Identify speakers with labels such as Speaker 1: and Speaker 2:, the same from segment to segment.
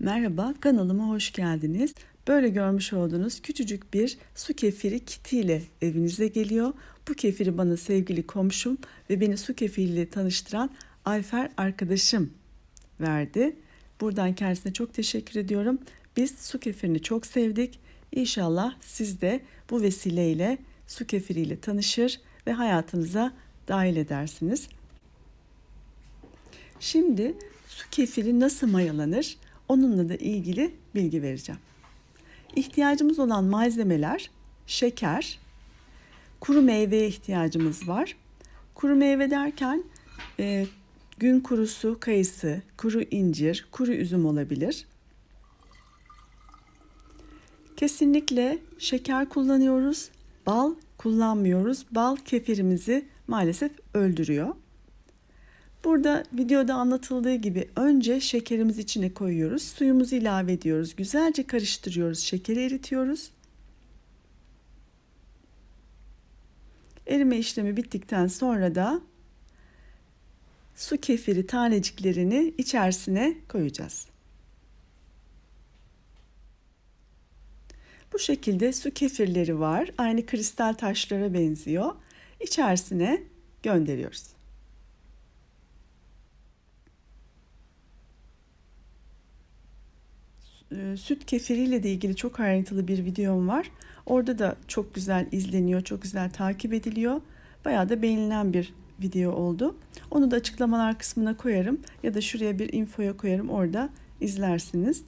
Speaker 1: Merhaba, kanalıma hoş geldiniz. Böyle görmüş olduğunuz küçücük bir su kefiri kitiyle evinize geliyor. Bu kefiri bana sevgili komşum ve beni su kefiriyle tanıştıran Ayfer arkadaşım verdi. Buradan kendisine çok teşekkür ediyorum. Biz su kefirini çok sevdik. İnşallah siz de bu vesileyle su kefiriyle tanışır ve hayatınıza dahil edersiniz. Şimdi su kefiri nasıl mayalanır? Onunla da ilgili bilgi vereceğim. İhtiyacımız olan malzemeler şeker, kuru meyveye ihtiyacımız var. Kuru meyve derken e, gün kurusu, kayısı, kuru incir, kuru üzüm olabilir. Kesinlikle şeker kullanıyoruz, bal kullanmıyoruz. Bal kefirimizi maalesef öldürüyor. Burada videoda anlatıldığı gibi önce şekerimizi içine koyuyoruz. Suyumuzu ilave ediyoruz. Güzelce karıştırıyoruz. Şekeri eritiyoruz. Erime işlemi bittikten sonra da su kefiri taneciklerini içerisine koyacağız. Bu şekilde su kefirleri var. Aynı kristal taşlara benziyor. İçerisine gönderiyoruz. E, süt kefiriyle de ilgili çok ayrıntılı bir videom var. Orada da çok güzel izleniyor, çok güzel takip ediliyor. Bayağı da beğenilen bir video oldu. Onu da açıklamalar kısmına koyarım ya da şuraya bir infoya koyarım orada izlersiniz.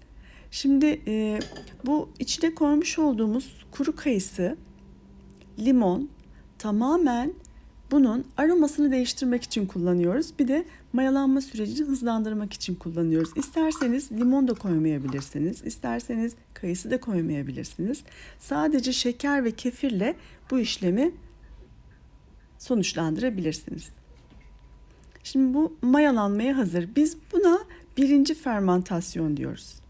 Speaker 1: Şimdi e, bu içine koymuş olduğumuz kuru kayısı, limon tamamen bunun aromasını değiştirmek için kullanıyoruz. Bir de mayalanma sürecini hızlandırmak için kullanıyoruz. İsterseniz limon da koymayabilirsiniz. İsterseniz kayısı da koymayabilirsiniz. Sadece şeker ve kefirle bu işlemi sonuçlandırabilirsiniz. Şimdi bu mayalanmaya hazır. Biz buna birinci fermentasyon diyoruz.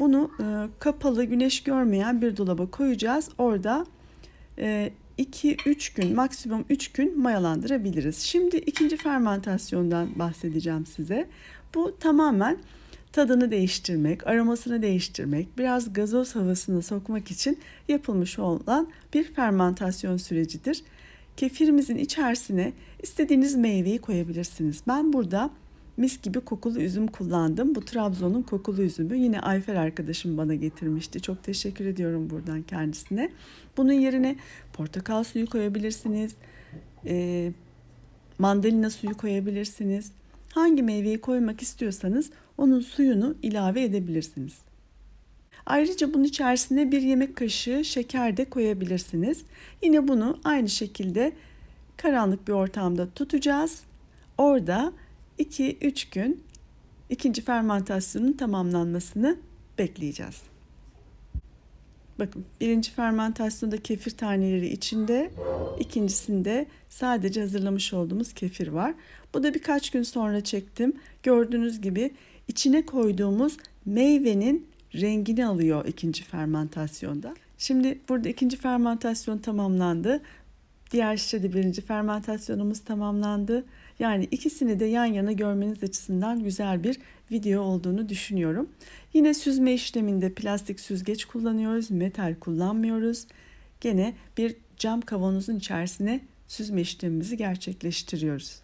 Speaker 1: Bunu e, kapalı, güneş görmeyen bir dolaba koyacağız. Orada e, 2-3 gün maksimum 3 gün mayalandırabiliriz. Şimdi ikinci fermentasyondan bahsedeceğim size. Bu tamamen tadını değiştirmek, aromasını değiştirmek, biraz gazoz havasını sokmak için yapılmış olan bir fermentasyon sürecidir. Kefirimizin içerisine istediğiniz meyveyi koyabilirsiniz. Ben burada mis gibi kokulu üzüm kullandım. Bu Trabzon'un kokulu üzümü. Yine Ayfer arkadaşım bana getirmişti. Çok teşekkür ediyorum buradan kendisine. Bunun yerine portakal suyu koyabilirsiniz. E, mandalina suyu koyabilirsiniz. Hangi meyveyi koymak istiyorsanız onun suyunu ilave edebilirsiniz. Ayrıca bunun içerisine bir yemek kaşığı şeker de koyabilirsiniz. Yine bunu aynı şekilde karanlık bir ortamda tutacağız. Orada 2-3 gün ikinci fermentasyonun tamamlanmasını bekleyeceğiz. Bakın birinci fermentasyonda kefir taneleri içinde, ikincisinde sadece hazırlamış olduğumuz kefir var. Bu da birkaç gün sonra çektim. Gördüğünüz gibi içine koyduğumuz meyvenin rengini alıyor ikinci fermentasyonda. Şimdi burada ikinci fermentasyon tamamlandı. Diğer şişede birinci fermentasyonumuz tamamlandı. Yani ikisini de yan yana görmeniz açısından güzel bir video olduğunu düşünüyorum. Yine süzme işleminde plastik süzgeç kullanıyoruz, metal kullanmıyoruz. Gene bir cam kavanozun içerisine süzme işlemimizi gerçekleştiriyoruz.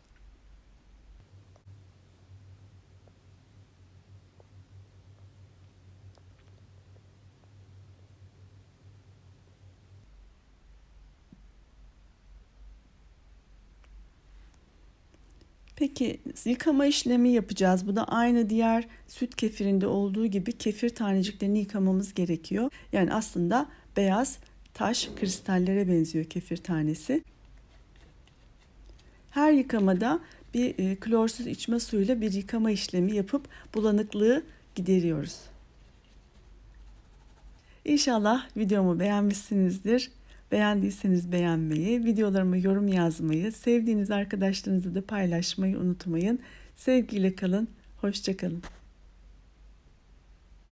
Speaker 1: Peki yıkama işlemi yapacağız. Bu da aynı diğer süt kefirinde olduğu gibi kefir taneciklerini yıkamamız gerekiyor. Yani aslında beyaz taş kristallere benziyor kefir tanesi. Her yıkamada bir e, klorsuz içme suyuyla bir yıkama işlemi yapıp bulanıklığı gideriyoruz. İnşallah videomu beğenmişsinizdir. Beğendiyseniz beğenmeyi, videolarıma yorum yazmayı, sevdiğiniz arkadaşlarınızla da paylaşmayı unutmayın. Sevgiyle kalın, hoşçakalın.